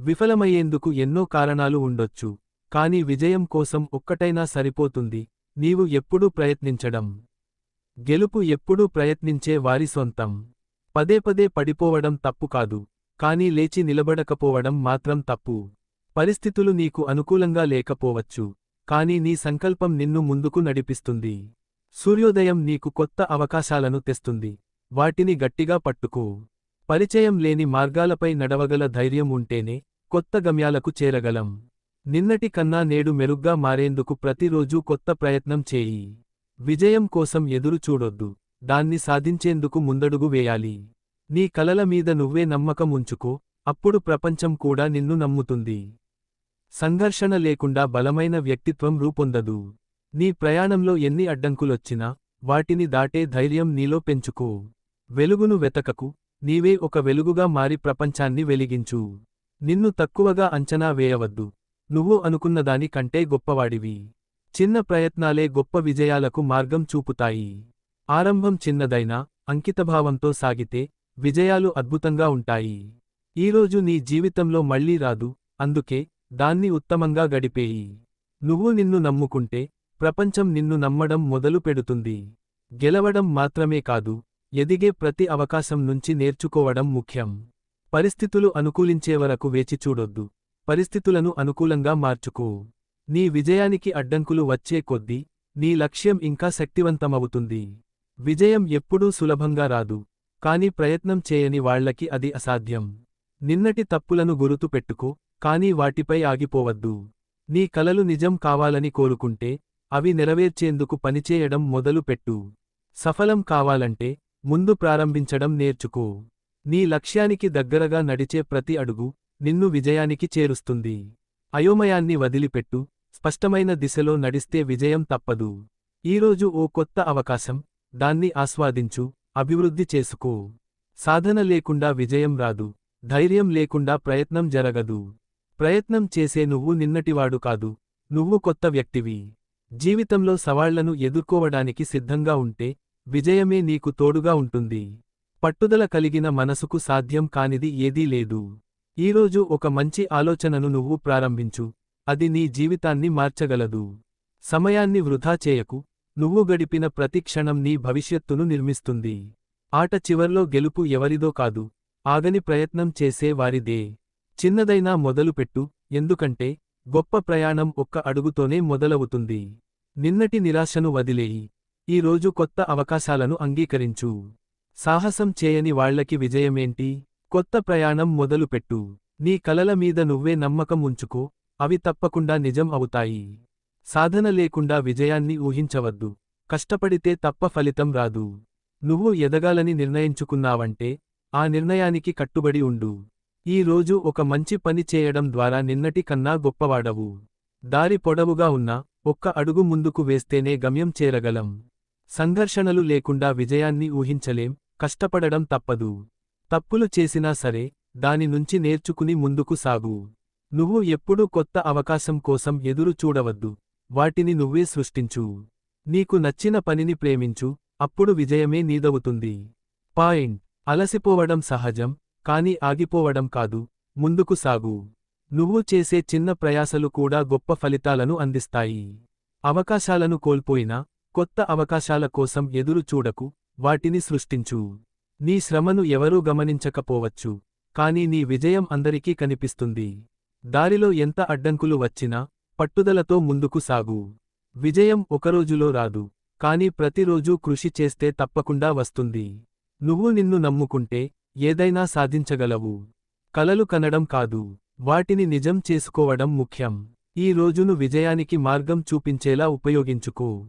విఫలమయ్యేందుకు ఎన్నో కారణాలు ఉండొచ్చు కాని విజయం కోసం ఒక్కటైనా సరిపోతుంది నీవు ఎప్పుడూ ప్రయత్నించడం. గెలుపు ఎప్పుడూ ప్రయత్నించే వారి సొంతం. పదే పదే పడిపోవడం తప్పు కాదు కాని లేచి నిలబడకపోవడం మాత్రం తప్పు. పరిస్థితులు నీకు అనుకూలంగా లేకపోవచ్చు కాని నీ సంకల్పం నిన్ను ముందుకు నడిపిస్తుంది. సూర్యోదయం నీకు కొత్త అవకాశాలను తెస్తుంది వాటిని గట్టిగా పట్టుకో. పరిచయం లేని మార్గాలపై నడవగల ధైర్యం ఉంటేనే కొత్త గమ్యాలకు చేరగలం. నిన్నటి కన్నా నేడు మెరుగ్గా మారేందుకు ప్రతిరోజూ కొత్త ప్రయత్నం చేయి. విజయం కోసం ఎదురు చూడొద్దు. దాన్ని సాధించేందుకు ముందడుగు వేయాలి. నీ కలల మీద నువ్వే నమ్మకం ఉంచుకో. అప్పుడు ప్రపంచం కూడా నిన్ను నమ్ముతుంది. సంఘర్షణ లేకుండా బలమైన వ్యక్తిత్వం రూపొందదు. నీ ప్రయాణంలో ఎన్ని అడ్డంకులొచ్చినా వాటిని దాటే ధైర్యం నీలో పెంచుకో. వెలుగును వెతకకు. నీవే ఒక వెలుగుగా మారి ప్రపంచాన్ని వెలిగించు. నిన్ను తక్కువగా అంచనా వేయవద్దు. నువ్వు అనుకున్నదాని కంటే గొప్పవాడివి. చిన్న ప్రయత్నాలే గొప్ప విజయాలకు మార్గం చూపుతాయి. ఆరంభం చిన్నదైనా అంకితభావంతో సాగితే విజయాలు అద్భుతంగా ఉంటాయి. ఈరోజు నీ జీవితంలో మళ్ళీ రాదు అందుకే దాన్ని ఉత్తమంగా గడిపేయి. నువ్వు నిన్ను నమ్ముకుంటే ప్రపంచం నిన్ను నమ్మడం మొదలు పెడుతుంది. గెలవడం మాత్రమే కాదు ఎదిగే ప్రతి అవకాశం నుంచి నేర్చుకోవడం ముఖ్యం. పరిస్థితులు అనుకూలించే వరకు వేచి చూడొద్దు. పరిస్థితులను అనుకూలంగా మార్చుకో. నీ విజయానికి అడ్డంకులు వచ్చే కొద్దీ నీ లక్ష్యం ఇంకా శక్తివంతమవుతుంది. విజయం ఎప్పుడూ సులభంగా రాదు. కాని ప్రయత్నం చేయని వాళ్ళకి అది అసాధ్యం. నిన్నటి తప్పులను గురుతు పెట్టుకో కానీ వాటిపై ఆగిపోవద్దు. నీ కలలు నిజం కావాలని కోరుకుంటే అవి నెరవేర్చేందుకు పనిచేయడం మొదలుపెట్టు. సఫలం కావాలంటే ముందు ప్రారంభించడం నేర్చుకో. నీ లక్ష్యానికి దగ్గరగా నడిచే ప్రతి అడుగు నిన్ను విజయానికి చేరుస్తుంది. అయోమయాన్ని వదిలిపెట్టు స్పష్టమైన దిశలో నడిస్తే విజయం తప్పదు. ఈరోజు ఓ కొత్త అవకాశం దాన్ని ఆస్వాదించు అభివృద్ధి చేసుకో. సాధన లేకుండా విజయం రాదు ధైర్యం లేకుండా ప్రయత్నం జరగదు. ప్రయత్నం చేసే నువ్వు నిన్నటివాడు కాదు నువ్వు కొత్త వ్యక్తివి. జీవితంలో సవాళ్ళను ఎదుర్కోవడానికి సిద్ధంగా ఉంటే విజయమే నీకు తోడుగా ఉంటుంది. పట్టుదల కలిగిన మనసుకు సాధ్యం కానిది ఏదీ లేదు. ఈరోజు ఒక మంచి ఆలోచనను నువ్వు ప్రారంభించు. అది నీ జీవితాన్ని మార్చగలదు. సమయాన్ని వృధా చేయకు. నువ్వు గడిపిన ప్రతి క్షణం నీ భవిష్యత్తును నిర్మిస్తుంది. ఆట చివర్లో గెలుపు ఎవరిదో కాదు. ఆగని ప్రయత్నం చేసే వారిదే. చిన్నదైనా మొదలుపెట్టు ఎందుకంటే గొప్ప ప్రయాణం ఒక్క అడుగుతోనే మొదలవుతుంది. నిన్నటి నిరాశను వదిలేయి. ఈ రోజు కొత్త అవకాశాలను అంగీకరించు. సాహసం చేయని వాళ్ళకి విజయమేంటి? కొత్త ప్రయాణం మొదలుపెట్టు. నీ కలల మీద నువ్వే నమ్మకం ఉంచుకో. అవి తప్పకుండా నిజం అవుతాయి. సాధన లేకుండా విజయాన్ని ఊహించవద్దు. కష్టపడితే తప్ప ఫలితం రాదు. నువ్వు ఎదగాలని నిర్ణయించుకున్నావంటే ఆ నిర్ణయానికి కట్టుబడి ఉండు. ఈ రోజు ఒక మంచి పని చేయడం ద్వారా నిన్నటి కన్నా గొప్పవాడవు. దారి పొడవుగా ఉన్నా ఒక్క అడుగు ముందుకు వేస్తేనే గమ్యం చేరగలం. సంఘర్షణలు లేకుండా విజయాన్ని ఊహించలేం కష్టపడడం తప్పదు. తప్పులు చేసినా సరే దాని నుంచి నేర్చుకుని ముందుకు సాగు. నువ్వు ఎప్పుడూ కొత్త అవకాశం కోసం ఎదురు చూడవద్దు. వాటిని నువ్వే సృష్టించు. నీకు నచ్చిన పనిని ప్రేమించు అప్పుడు విజయమే నీదవుతుంది. పాయింట్. అలసిపోవడం సహజం కాని ఆగిపోవడం కాదు. ముందుకు సాగు. నువ్వు చేసే చిన్న ప్రయాసలు కూడా గొప్ప ఫలితాలను అందిస్తాయి. అవకాశాలను కోల్పోయినా కొత్త అవకాశాల కోసం ఎదురు చూడకు వాటిని సృష్టించు. నీ శ్రమను ఎవరూ గమనించకపోవచ్చు కాని నీ విజయం అందరికీ కనిపిస్తుంది. దారిలో ఎంత అడ్డంకులు వచ్చినా పట్టుదలతో ముందుకు సాగు. విజయం ఒకరోజులో రాదు కాని ప్రతిరోజూ కృషి చేస్తే తప్పకుండా వస్తుంది. నువ్వు నిన్ను నమ్ముకుంటే ఏదైనా సాధించగలవు. కలలు కనడం కాదు వాటిని నిజం చేసుకోవడం ముఖ్యం. ఈ రోజును విజయానికి మార్గం చూపించేలా ఉపయోగించుకో.